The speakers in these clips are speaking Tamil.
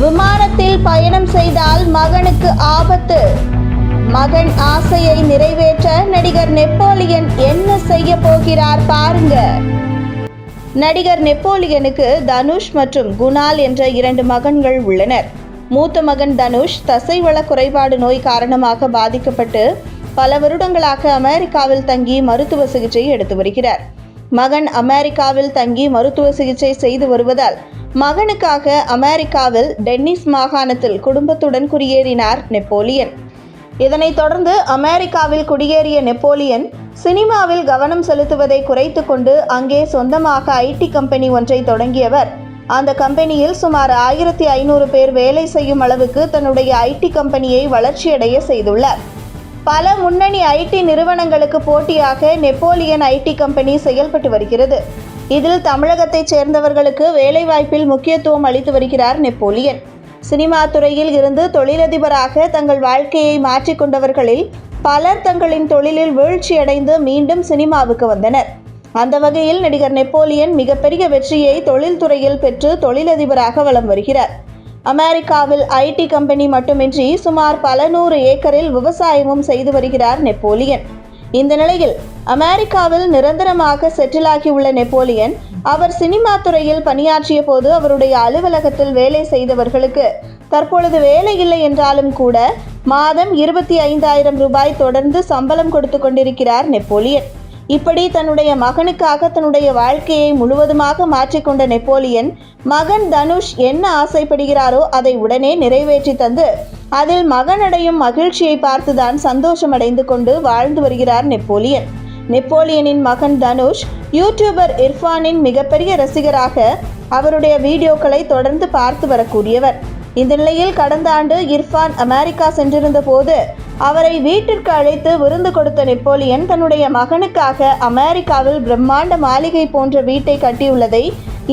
விமானத்தில் பயணம் செய்தால் மகனுக்கு ஆபத்து. மகன் ஆசையை நிறைவேற்ற நடிகர் நெப்போலியன் என்ன செய்ய போகிறார் பாருங்க. நடிகர் நெப்போலியனுக்கு தனுஷ் மற்றும் குணால் என்ற இரண்டு மகன்கள் உள்ளனர். மூத்த மகன் தனுஷ் தசைவள குறைபாடு நோய் காரணமாக பாதிக்கப்பட்டு பல வருடங்களாக அமெரிக்காவில் தங்கி மருத்துவ சிகிச்சை எடுத்து வருகிறார். மகன் அமெரிக்காவில் தங்கி மருத்துவ சிகிச்சை செய்து வருவதால் மகனுக்காக அமெரிக்காவில் டென்னிஸ் மாகாணத்தில் குடும்பத்துடன் குடியேறினார் நெப்போலியன். இதனைத் தொடர்ந்து அமெரிக்காவில் குடியேறிய நெப்போலியன் சினிமாவில் கவனம் செலுத்துவதை குறைத்து கொண்டு அங்கே சொந்தமாக ஐடி கம்பெனி ஒன்றை தொடங்கியவர். அந்த கம்பெனியில் சுமார் ஆயிரத்தி ஐநூறு பேர் வேலை செய்யும் அளவுக்கு தன்னுடைய ஐடி கம்பெனியை வளர்ச்சியடைய செய்துள்ளார். பல முன்னணி ஐடி நிறுவனங்களுக்கு போட்டியாக நெப்போலியன் ஐடி கம்பெனி செயல்பட்டு வருகிறது. இதில் தமிழகத்தைச் சேர்ந்தவர்களுக்கு வேலைவாய்ப்பில் முக்கியத்துவம் அளித்து வருகிறார் நெப்போலியன். சினிமா துறையில் இருந்து தொழிலதிபராக தங்கள் வாழ்க்கையை மாற்றிக்கொண்டவர்களில் பலர் தங்களின் தொழிலில் வீழ்ச்சியடைந்து மீண்டும் சினிமாவுக்கு வந்தனர். அந்த வகையில் நடிகர் நெப்போலியன் மிகப்பெரிய வெற்றியை தொழில்துறையில் பெற்று தொழிலதிபராக வலம் வருகிறார். அமெரிக்காவில் ஐடி கம்பெனி மட்டுமின்றி சுமார் பல நூறு ஏக்கரில் விவசாயமும் செய்து வருகிறார் நெப்போலியன். இந்த நிலையில் அமெரிக்காவில் நிரந்தரமாக செட்டிலாகியுள்ள நெப்போலியன் அவர் சினிமா துறையில் பணியாற்றிய போது அவருடைய அலுவலகத்தில் வேலை செய்தவர்களுக்கு தற்பொழுது வேலை இல்லை என்றாலும் கூட மாதம் இருபத்தி ஐந்தாயிரம் ரூபாய் தொடர்ந்து சம்பளம் கொடுத்து கொண்டிருக்கிறார் நெப்போலியன். இப்படி தன்னுடைய மகனுக்காக தன்னுடைய வாழ்க்கையை முழுவதுமாக மாற்றிக்கொண்ட நெப்போலியன் மகன் தனுஷ் என்ன ஆசைப்படுகிறாரோ அதை உடனே நிறைவேற்றி தந்து அதில் மகனடையும் மகிழ்ச்சியை பார்த்துதான் சந்தோஷமடைந்து கொண்டு வாழ்ந்து வருகிறார் நெப்போலியன். நெப்போலியனின் மகன் தனுஷ் யூடியூபர் இர்ஃபானின் மிகப்பெரிய ரசிகராக அவருடைய வீடியோக்களை தொடர்ந்து பார்த்து வரக்கூடியவர். இந்த நிலையில் கடந்த ஆண்டு இர்ஃபான் அமெரிக்கா சென்றிருந்த போது அவரை வீட்டிற்கு அழைத்து விருந்து கொடுத்த நெப்போலியன் தன்னுடைய மகனுக்காக அமெரிக்காவில் பிரம்மாண்ட மாளிகை போன்ற வீட்டை கட்டியுள்ளதை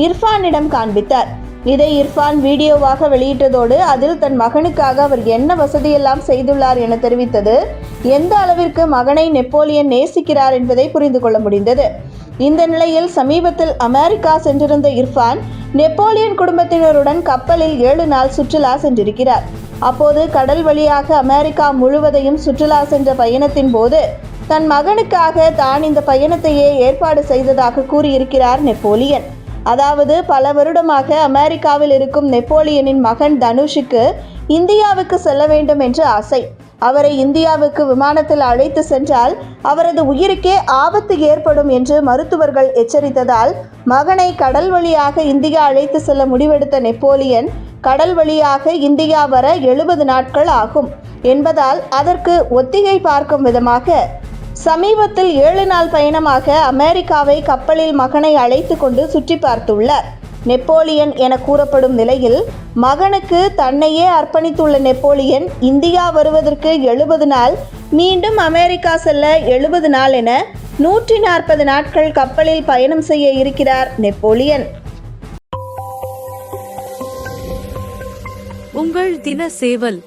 இர்ஃபானிடம் காண்பித்தார். இதை இர்ஃபான் வீடியோவாக வெளியிட்டதோடு அதில் தன் மகனுக்காக அவர் என்ன வசதியெல்லாம் செய்துள்ளார் என தெரிவித்தது எந்த அளவிற்கு மகனை நெப்போலியன் நேசிக்கிறார் என்பதை புரிந்து கொள்ள முடிந்தது. இந்த நிலையில் சமீபத்தில் அமெரிக்கா சென்றிருந்த இர்ஃபான் நெப்போலியன் குடும்பத்தினருடன் கப்பலில் ஏழு நாள் சுற்றுலா சென்றிருக்கிறார். அப்போது கடல் வழியாக அமெரிக்கா முழுவதையும் சுற்றுலா சென்ற பயணத்தின் போது தன் மகனுக்காக தான் இந்த பயணத்தையே ஏற்பாடு செய்ததாக கூறியிருக்கிறார் நெப்போலியன். அதாவது பல வருடமாக அமெரிக்காவில் இருக்கும் நெப்போலியனின் மகன் தனுஷுக்கு இந்தியாவுக்கு செல்ல வேண்டும் என்று ஆசை. அவரை இந்தியாவுக்கு விமானத்தில் அழைத்து சென்றால் அவரது உயிருக்கே ஆபத்து ஏற்படும் என்று மருத்துவர்கள் எச்சரித்ததால் மகனை கடல் வழியாக இந்தியா அழைத்து செல்ல முடிவெடுத்த நெப்போலியன் கடல் வழியாக இந்தியா வர எழுபது நாட்கள் ஆகும். என்பதால் அதற்கு ஒத்திகை பார்க்கும் விதமாக சமீபத்தில் ஏழு நாள் பயணமாக அமெரிக்காவை கப்பலில் மகனை அழைத்து கொண்டு சுற்றி பார்த்துள்ளார். நெப்போலியன் என கூறப்படும் நிலையில் மகனுக்கு தன்னையே அர்ப்பணித்துள்ள நெப்போலியன் இந்தியா வருவதற்கு எழுபது நாள் மீண்டும் அமெரிக்கா செல்ல எழுபது நாள் என நூற்றி நாற்பது நாட்கள் கப்பலில் பயணம் செய்ய இருக்கிறார் நெப்போலியன். உங்கள் தின சேவல்